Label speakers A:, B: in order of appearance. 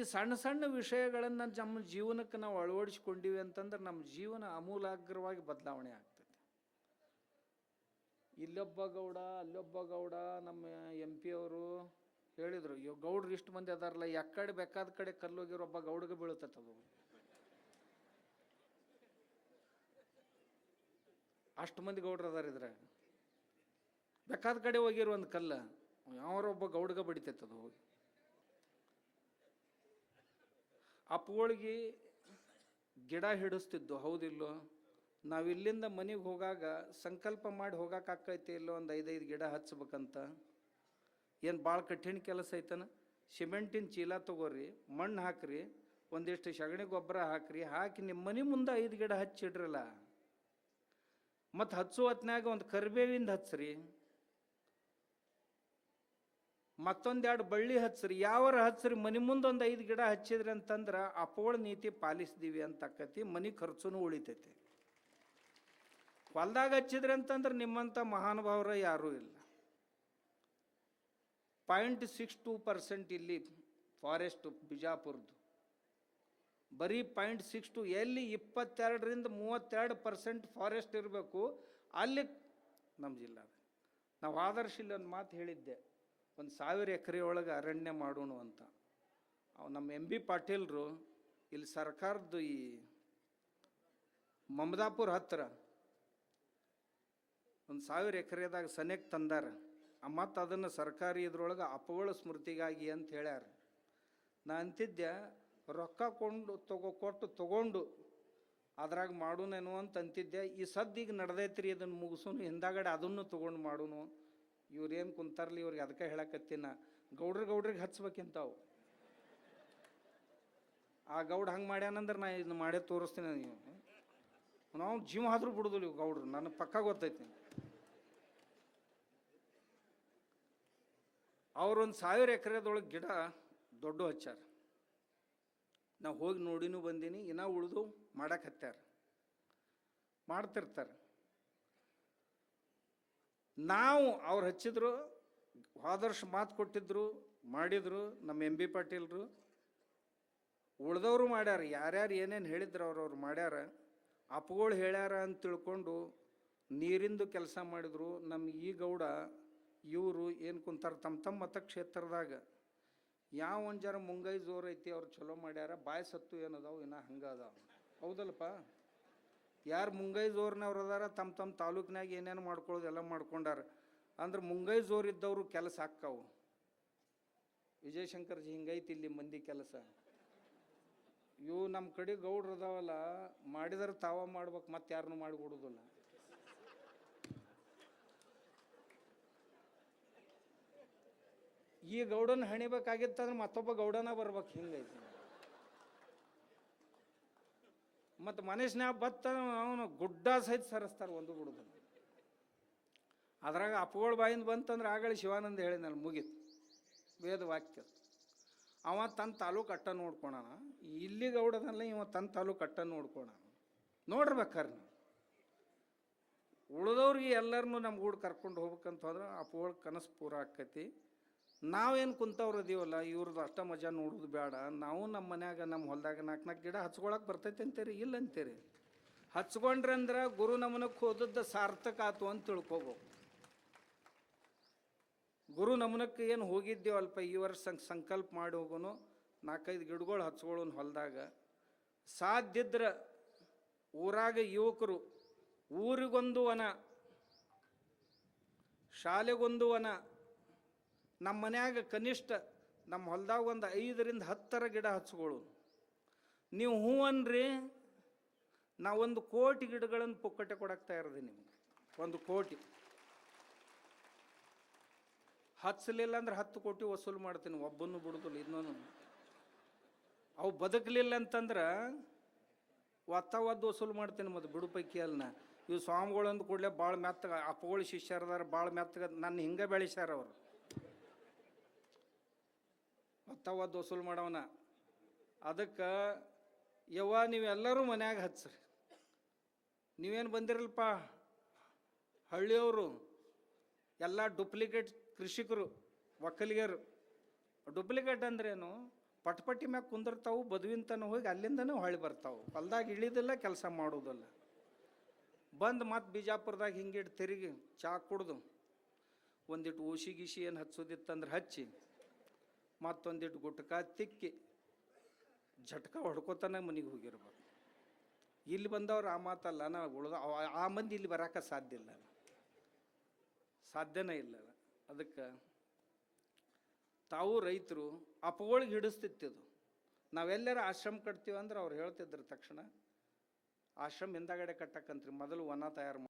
A: ಈ ಸಣ್ಣ ಸಣ್ಣ ವಿಷಯಗಳನ್ನು ನಮ್ಮ ಜೀವನಕ್ಕೆ ನಾವು ಅಳವಡಿಸ್ಕೊಂಡಿವಿ ಅಂತಂದ್ರೆ ನಮ್ಮ ಜೀವನ ಅಮೂಲಾಗ್ರವಾಗಿ ಬದಲಾವಣೆ ಆಗ್ತದೆ. ಇಲ್ಲೊಬ್ಬ ಗೌಡ, ಅಲ್ಲೊಬ್ಬ ಗೌಡ, ನಮ್ಮ ಎಂ ಪಿ ಅವರು ಹೇಳಿದರು ಇವ್ ಗೌಡ್ರು ಇಷ್ಟು ಮಂದಿ ಅದಾರಲ್ಲ ಎಕ್ಕಡೆ ಬೇಕಾದ ಕಡೆ ಕಲ್ಲೋಗಿರೋ ಒಬ್ಬ ಗೌಡ್ಗೆ ಬೀಳುತ್ತದು ಅಷ್ಟು ಮಂದಿ ಗೌಡ್ರು ಅದಾರ ಇದ್ರಾಗ ಬೇಕಾದ ಕಡೆ ಹೋಗಿರೋ ಒಂದು ಕಲ್ಲ ಯಾವರೊಬ್ಬ ಗೌಡ್ಗ ಬಡಿತೈತದು ಹೋಗಿ. ಅಪ್ಪಗಳಿಗೆ ಗಿಡ ಹಿಡಿಸ್ತಿದ್ದು ಹೌದಿಲ್ಲೋ? ನಾವಿಲ್ಲಿಂದ ಮನೆಗೆ ಹೋಗಾಗ ಸಂಕಲ್ಪ ಮಾಡಿ ಹೋಗಾಕೈತಿ ಇಲ್ಲೋ ಒಂದು ಐದೈದು ಗಿಡ ಹಚ್ಬೇಕಂತ? ಏನು ಭಾಳ ಕಠಿಣ ಕೆಲಸ ಐತನ? ಸಿಮೆಂಟಿನ ಚೀಲ ತಗೋರಿ, ಮಣ್ಣು ಹಾಕ್ರಿ, ಒಂದಿಷ್ಟು ಸಗಣಿ ಗೊಬ್ಬರ ಹಾಕ್ರಿ, ಹಾಕಿ ನಿಮ್ಮ ಮನೆ ಮುಂದೆ ಐದು ಗಿಡ ಹಚ್ಚಿಡ್ರಲ್ಲ? ಮತ್ತು ಹಚ್ಚೋ ಹೊತ್ನಾಗ ಒಂದು ಕರಿಬೇವಿಂದ ಹಚ್ಚ್ರಿ ಮತ್ತೊಂದೆರಡು ಬಳ್ಳಿ ಹಚ್ಚ್ರಿ, ಯಾವರ ಹಚ್ಚ್ರಿ, ಮನೆ ಮುಂದೊಂದು ಐದು ಗಿಡ ಹಚ್ಚಿದ್ರಿ ಅಂತಂದ್ರೆ ಅಪೋಳ ನೀತಿ ಪಾಲಿಸ್ದೀವಿ ಅಂತ ಆಕತಿ ಮನೆ ಖರ್ಚುನು ಉಳಿತೈತಿ. ಹೊಲ್ದಾಗ ಹಚ್ಚಿದ್ರಿ ಅಂತಂದ್ರೆ ನಿಮ್ಮಂಥ ಮಹಾನುಭಾವರ ಯಾರೂ ಇಲ್ಲ. ಪಾಯಿಂಟ್ ಸಿಕ್ಸ್ ಟೂ ಪರ್ಸೆಂಟ್ ಇಲ್ಲಿ ಫಾರೆಸ್ಟ್ ಬಿಜಾಪುರದ್ದು ಬರೀ ಪಾಯಿಂಟ್ ಸಿಕ್ಸ್ ಟು ಎಲ್ಲಿ ಇಪ್ಪತ್ತೆರಡರಿಂದ ಮೂವತ್ತೆರಡು ಪರ್ಸೆಂಟ್ ಫಾರೆಸ್ಟ್ ಇರಬೇಕು, ಅಲ್ಲಿ ನಮ್ಮ ಜಿಲ್ಲಾದ. ನಾವು ಆದರ್ಶ ಇಲ್ಲಿ ಒಂದು ಮಾತು ಹೇಳಿದ್ದೆ. ಒಂದು ಸಾವಿರ ಎಕರೆ ಒಳಗೆ ಅರಣ್ಯ ಮಾಡೋಣ ಅಂತ. ಅವ್ ನಮ್ಮ ಎಂ ಬಿ ಪಾಟೀಲ್ರು ಇಲ್ಲಿ ಸರ್ಕಾರದ ಈ ಮಮದಾಪುರ ಹತ್ತಿರ ಒಂದು ಸಾವಿರ ಎಕರೆದಾಗ ಸನೇಕ್ ತಂದಾರ. ಮತ್ತು ಅದನ್ನು ಸರ್ಕಾರಿ ಇದ್ರೊಳಗೆ ಅಪಗಳ ಸ್ಮೃತಿಗಾಗಿ ಅಂತ ಹೇಳ್ಯಾರ. ನಾ ಅಂತಿದ್ದೆ, ರೊಕ್ಕ ಕೊಂಡು ತಗೋ, ಕೊಟ್ಟು ತಗೊಂಡು ಅದ್ರಾಗ ಮಾಡೋನೇನು ಅಂತ ಅಂತಿದ್ದೆ. ಈ ಸದ್ದಿಗೆ ನಡೆದೈತ್ರಿ ಅದನ್ನು ಮುಗಿಸೋನು, ಹಿಂದಾಗಡೆ ಅದನ್ನು ತೊಗೊಂಡು ಮಾಡೋನು ಇವ್ರೇನು ಕುಂತಾರಲಿ ಇವ್ರಿಗೆ ಅದಕ್ಕೆ ಹೇಳಕತ್ತಿನ? ಗೌಡ್ರ ಗೌಡ್ರಿಗೆ ಹಚ್ಬೇಕಿಂತಾವು. ಆ ಗೌಡ ಹಂಗೆ ಮಾಡ್ಯಾನಂದ್ರೆ ನಾ ಇದನ್ನ ಮಾಡೇ ತೋರಿಸ್ತೀನಿ ನೀವು ನಾವು ಜೀವ ಆದರೂ ಬಿಡುದಿಲ್ಲ ಇವು ಗೌಡ್ರು, ನನಗೆ ಪಕ್ಕ ಗೊತ್ತೈತಿ. ಅವ್ರೊಂದು ಸಾವಿರ ಎಕರೆದೊಳಗೆ ಗಿಡ ದೊಡ್ಡ ಹಚ್ಚಾರ. ನಾವು ಹೋಗಿ ನೋಡಿನೂ ಬಂದೀನಿ, ಇನ್ನೂ ಉಳಿದು ಮಾಡಕ್ಕೆ ಹತ್ಯಾರ. ಮಾಡ್ತಿರ್ತಾರೆ. ನಾವು ಅವ್ರು ಹಚ್ಚಿದ್ರು, ಆದರ್ಶ ಮಾತು ಕೊಟ್ಟಿದ್ರು, ಮಾಡಿದ್ರು ನಮ್ಮ ಎಂ ಬಿ ಪಾಟೀಲ್ರು. ಉಳ್ದವರು ಮಾಡ್ಯಾರ, ಯಾರ್ಯಾರು ಏನೇನು ಹೇಳಿದ್ರು ಅವ್ರವ್ರು ಮಾಡ್ಯಾರ, ಅಪ್ಪಗಳು ಹೇಳ್ಯಾರ ಅಂತ ತಿಳ್ಕೊಂಡು ನೀರಿಂದು ಕೆಲಸ ಮಾಡಿದ್ರು ನಮ್ಮ ಈ ಗೌಡ, ಇವರು ಏನು ಕುಂತಾರೆ ತಮ್ಮ ತಮ್ಮ ಮತಕ್ಷೇತ್ರದಾಗ. ಯಾವ ಒಂದು ಮುಂಗೈ ಜೋರು ಐತಿ ಅವ್ರು ಚಲೋ ಮಾಡ್ಯಾರ, ಬಾಯಿ ಸತ್ತು ಏನದಾವು, ಇನ್ನೂ ಹಂಗೆ ಅದಾವ. ಹೌದಲ್ಲಪ್ಪ? ಯಾರು ಮುಂಗೈ ಜೋರ್ನವ್ರು ಅದಾರ ತಮ್ಮ ತಮ್ಮ ತಾಲೂಕಿನಾಗ ಏನೇನು ಮಾಡ್ಕೊಳ್ಳೋದು ಎಲ್ಲ ಮಾಡ್ಕೊಂಡಾರ. ಅಂದ್ರೆ ಮುಂಗೈ ಜೋರ್ ಇದ್ದವರು ಕೆಲಸ ಹಾಕ್ಕಾವು. ವಿಜಯಶಂಕರ್ಜಿ ಹಿಂಗೈತಿ ಇಲ್ಲಿ ಮಂದಿ ಕೆಲಸ. ಇವು ನಮ್ಮ ಕಡೆ ಗೌಡ್ರು ಅದಾವಲ್ಲ, ಮಾಡಿದ್ರೆ ತಾವ ಮಾಡ್ಬೇಕು, ಮತ್ತೆ ಯಾರನ್ನೂ ಮಾಡಿಕೊಡೋದಿಲ್ಲ ಈ ಗೌಡನ ಹಣಿಬೇಕಾಗಿತ್ತಂದ್ರೆ ಮತ್ತೊಬ್ಬ ಗೌಡನ ಬರ್ಬೇಕು, ಹಿಂಗೈತಿ. ಮತ್ತು ಮನುಷ್ಯನ್ಯಾಗ ಬತ್ತ ಅವನು ಗುಡ್ಡ ಸಹಿತ ಸರಿಸ್ತಾರೆ ಒಂದು ಬಿಡುದು ಅದ್ರಾಗ ಅಪ್ಪಗಳ ಬಾಯಿಂದ ಬಂತಂದ್ರೆ ಆಗಲಿ ಶಿವಾನಂದ ನಾನು ಮುಗೀತು. ವೇದ ವಾಕ್ಯ. ಅವ ತನ್ನ ತಾಲೂಕು ಅಟ್ಟ ನೋಡ್ಕೊಳಣ ಇಲ್ಲಿ ಗೌಡದಲ್ಲ ಇವ ತನ್ನ ತಾಲೂಕು ಅಟ್ಟ ನೋಡ್ಕೊಳಣ ನೋಡ್ಬೇಕಾರೆ ನಾವು. ಉಳಿದವ್ರಿಗೆ ಎಲ್ಲರನ್ನೂ ನಮ್ಮ ಗೂಡು ಕರ್ಕೊಂಡು ಹೋಗ್ಬೇಕಂತ ಹೋದ್ರೆ ಅಪ್ಪಗಳ ಕನಸು ಪೂರ ಆಕ್ಕೈತಿ ನಾವೇನು ಕುಂತವ್ರು ಅದೀವಲ್ಲ ಇವ್ರದ್ದು ಅಷ್ಟ ಮಜಾ ನೋಡೋದು ಬೇಡ ನಾವು ನಮ್ಮ ಮನ್ಯಾಗ ನಮ್ಮ ಹೊಲ್ದಾಗ ನಾಲ್ಕು ನಾಲ್ಕು ಗಿಡ ಹಚ್ಕೊಳಕ್ಕೆ ಬರ್ತೈತೆ ಅಂತೀರಿ, ಇಲ್ಲ ಅಂತೀರಿ? ಹಚ್ಕೊಂಡ್ರೆ ಅಂದ್ರೆ ಗುರು ನಮನಕ್ಕೆ ಹೋದದ್ದು ಸಾರ್ಥಕ ಆತು ಅಂತ ತಿಳ್ಕೊಬೇಕು ಗುರು ನಮನಕ್ಕೆ ಏನು ಹೋಗಿದ್ದೇವಲ್ಪ, ಈ ವರ್ಷ ಸಂಕ್- ಸಂಕಲ್ಪ ಮಾಡಿ ಹೋಗೋನು ನಾಲ್ಕೈದು ಗಿಡಗಳು ಹಚ್ಕೊಳ್ಳೋನು ಹೊಲ್ದಾಗ. ಸಾಧ್ಯದ್ರ ಊರಾಗ ಯುವಕರು, ಊರಿಗೊಂದು ವನ, ಶಾಲೆಗೊಂದು ವನ ನಮ್ಮ ಮನ್ಯಾಗ ಕನಿಷ್ಠ ನಮ್ಮ ಹೊಲ್ದಾಗ ಒಂದು ಐದರಿಂದ ಹತ್ತರ ಗಿಡ ಹಚ್ಕೊಳು ನೀವು ಹೂ ಅನ್ರಿ ನಾ ಒಂದು ಕೋಟಿ ಗಿಡಗಳನ್ನು ಪುಕ್ಕಟೆ ಕೊಡಕ್ಕೆ ತಯಾರಿದೆ ನಿಮ್ಗೆ. ಒಂದು ಕೋಟಿ. ಹಚ್ಚಲಿಲ್ಲ ಅಂದ್ರೆ ಹತ್ತು ಕೋಟಿ ವಸೂಲು ಮಾಡ್ತೀನಿ, ಒಬ್ಬನ್ನು ಬಿಡುದಿಲ್ಲ ಇನ್ನೊಂದು. ಅವು ಬದುಕಲಿಲ್ಲ ಅಂತಂದ್ರೆ ಒತ್ತ ಒದ್ದು ವಸೂಲು ಮಾಡ್ತೀನಿ ಮತ್ತು ಬಿಡು ಪೈಕಿ ಅಲ್ಲನ ಇವು ಸ್ವಾಮಿಗಳು ಅಂದ ಕೂಡಲೇ ಭಾಳ ಮೆತ್ತಗ, ಅಪ್ಪಗಳು ಶಿಷ್ಯರದಾರ, ಭಾಳ ಮೆತ್ತಗ, ನನ್ನ ಹಿಂಗೆ ಬೆಳೆಸ್ಯಾರ ಅವರು. ಒತ್ತ ಒದ್ದು ವಸೂಲು ಮಾಡವನ. ಅದಕ್ಕೆ, ಯವ್ವ ನೀವೆಲ್ಲರೂ ಮನ್ಯಾಗ ಹಚ್ಚ್ರಿ ನೀವೇನು ಬಂದಿರಲ್ಪ? ಹಳ್ಳಿಯವರು, ಎಲ್ಲ ಡೂಪ್ಲಿಕೇಟ್ ಕೃಷಿಕರು, ಒಕ್ಕಲಿಗರು. ಡೂಪ್ಲಿಕೇಟ್ ಅಂದ್ರೇನು ಪಟ್ಪಟ್ಟಿ ಮ್ಯಾಗ ಕುಂದಿರ್ತಾವು ಬದುವಿನ ಹೋಗಿ ಅಲ್ಲಿಂದನೂ ಹೊಳ್ಳಿ ಬರ್ತಾವೆ. ಹೊಲ್ದಾಗ ಇಳಿದಿಲ್ಲ, ಕೆಲಸ ಮಾಡೋದಿಲ್ಲ. ಬಂದು ಮತ್ತು ಬಿಜಾಪುರದಾಗ ಹಿಂಗಿಟ್ಟು ತಿರುಗಿ ಚಾ ಕುಡ್ದು ಒಂದಿಟ್ಟು ಊಸಿ ಗೀಸಿ ಏನು ಹಚ್ಚೋದಿತ್ತಂದ್ರೆ ಹಚ್ಚಿ. ಮತ್ತೊಂದಿಟ್ಟು ಗುಟ್ಕ ತಿಕ್ಕಿ ಝಟ್ಕ ಹೊಡ್ಕೋತಾನೆ ಮನೆಗೆ ಹೋಗಿರ್ಬೋದು ಇಲ್ಲಿ ಬಂದವ್ರು ಆ ಮಾತಲ್ಲ, ನಾ ಉಳ್ದ ಆ ಮಂದಿ ಇಲ್ಲಿ ಬರಾಕ ಸಾಧ್ಯ ಇಲ್ಲ ಸಾಧ್ಯನೇ ಇಲ್ಲ ಅದಕ್ಕೆ ತಾವು ರೈತರು ಅಪಗಳಿಗೆ ಹಿಡಿಸ್ತಿತ್ತು ನಾವೆಲ್ಲರ ಆಶ್ರಮ ಕಟ್ತೀವಿ ಅಂದ್ರೆ ಅವ್ರು ಹೇಳ್ತಿದ್ರು ತಕ್ಷಣ, ಆಶ್ರಮ ಹಿಂದಾಗಡೆ ಕಟ್ಟಕ್ಕಂತ್ರಿ, ಮೊದಲು ವನ ತಯಾರು